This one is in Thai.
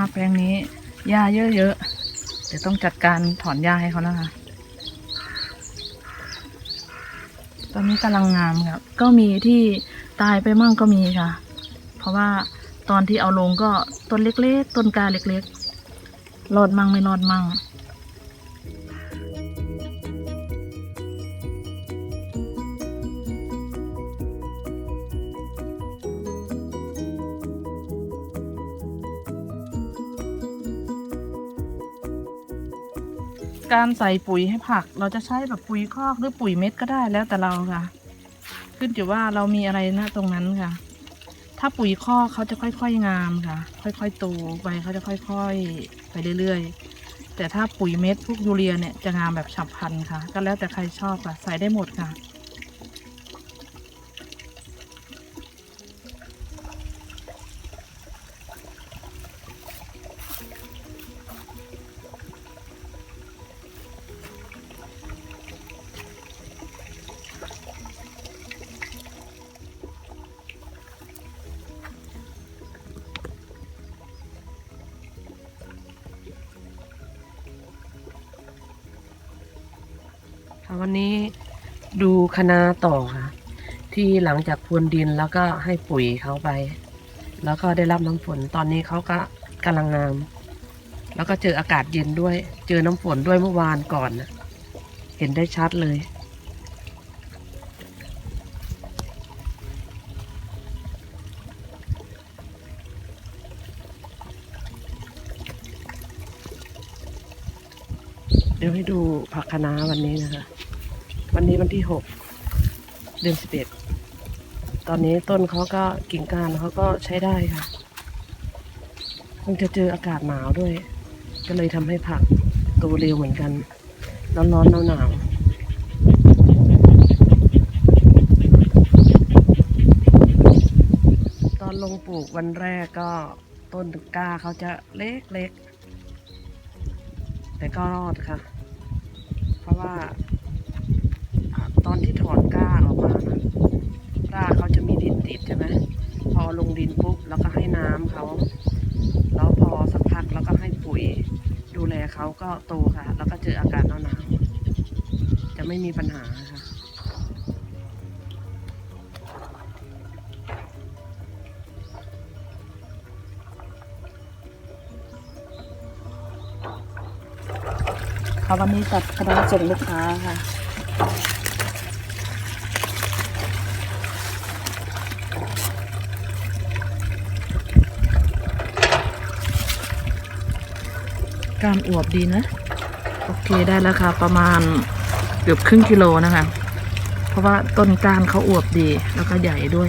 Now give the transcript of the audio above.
คะน้าแปลงนี้หญ้าเยอะๆ เดี๋ยวต้องจัดการถอนหญ้าให้เขานะคะ ตอนนี้กำลังงามครับก็มีที่ตายไปมั่งก็มีค่ะ เพราะว่าตอนที่เอาลงก็ต้นเล็กๆ ต้นกาเล็กๆรอดมั่งไม่รอดมั่ง การใส่ปุ๋ยให้ผัก เราจะใช้แบบปุ๋ยคอกหรือปุ๋ยเม็ดก็ได้แล้วแต่เราค่ะ ขึ้นอยู่ว่าเรามีอะไรนะตรงนั้นค่ะ ถ้าปุ๋ยคอกเขาจะค่อยๆงามค่ะ ค่อยๆโตไปเขาจะค่อยๆไปเรื่อยๆ แต่ถ้าปุ๋ยเม็ดพวกยูเรียเนี่ยจะงามแบบฉับพลันค่ะ ก็แล้วแต่ใครชอบค่ะ ใส่ได้หมดค่ะ วันนี้ดูคะนาต่อค่ะ ที่หลังจากพรวนดินแล้วก็ให้ปุ๋ยเขาไป แล้วก็ได้รับน้ำฝนตอนนี้เขาก็กำลังงาม แล้วก็เจออากาศเย็นด้วย เจอน้ำฝนด้วยเมื่อวานก่อนนะเห็นได้ชัดเลยเดี๋ยวให้ดูผักคะน้าวันนี้นะคะ วันนี้วันที่หกเดือนสิบเอ็ดตอนนี้ต้นเขาก็กิ่งก้านเขาก็ใช้ได้ค่ะคงจะเจออากาศหนาวด้วย ก็เลยทำให้ผักโตเร็วเหมือนกันร้อนร้อนหนาวหนาวตอนลงปลูกวันแรกก็ต้นก้าเขาจะเล็กเล็กๆแต่ก็รอดค่ะ เพราะว่าตอนที่ถอนกล้าออกมานะรากเขาจะมีดินติดใช่ไหมพอลงดินปุ๊บแล้วก็ให้น้ำเขาแล้วพอสักพักแล้วก็ให้ปุ๋ย ดูแลเขา ก็โตค่ะ แล้วก็เจออากาศหนาวๆจะไม่มีปัญหาค่ะค่ะวันนี้จัดคณะส่งลูกค้าค่ะ การอวบดีนะ โอเคได้แล้วค่ะ ประมาณเกือบครึ่งกิโลนะคะ เพราะว่าต้นก้านเขาอวบดีแล้วก็ใหญ่ด้วย